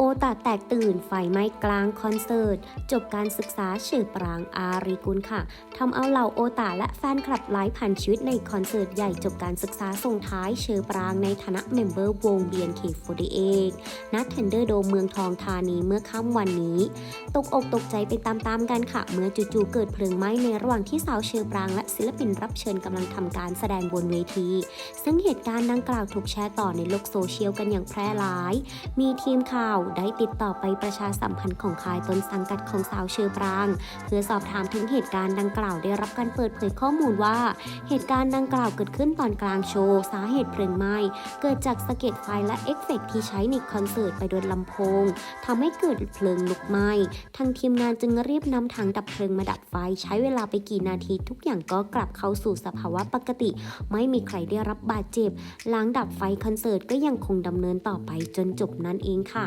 โอตาแตกตื่นไฟไหม้กลางคอนเสิร์ต จบการศึกษาชื่อปรางอารีกุลค่ะทำเอาเหล่าโอตาและแฟนคลับหลายพันชีวิตในคอนเสิร์ตใหญ่จบการศึกษาส่งท้ายเชอปรางในฐานะเมมเบอร์วง BNK48 ณเทนเดอร์โดมเมืองทองธานีเมื่อค่ำวันนี้ ตกอกตกใจไปตามๆกันค่ะ เมื่อจู่ๆเกิดเพลิงไหม้ในระหว่างที่สาวเชอปรางและศิลปินรับเชิญกำลังทำการแสดงบนเวที ซึ่งเหตุการณ์ดังกล่าวถูกแชร์ต่อในโลกโซเชียลกันอย่างแพร่หลาย มีทีมข่าวได้ติดต่อไปประชาสัมพันธ์ของค่ายต้นสังกัดของสาวเชอปราง เพื่อสอบถามถึงเหตุการณ์ดังกล่าวได้รับการเปิดเผยข้อมูลว่า เหตุการณ์ดังกล่าวเกิดขึ้นตอนกลางโชว์สาเหตุเพลิงไหม้เกิดจากสะเก็ดไฟและเอฟเฟกต์ที่ใช้ในคอนเสิร์ตไปโดนลำโพงทำให้เกิดเพลิงลุกไหม้ทางทีมงานจึงรีบนำถังดับเพลิงมาดับไฟใช้เวลาไปกี่นาทีทุกอย่างก็กลับเข้าสู่สภาวะปกติ ไม่มีใครได้รับบาดเจ็บ หลังดับไฟคอนเสิร์ตก็ยังคงดำเนินต่อไปจนจบนั่นเองค่ะ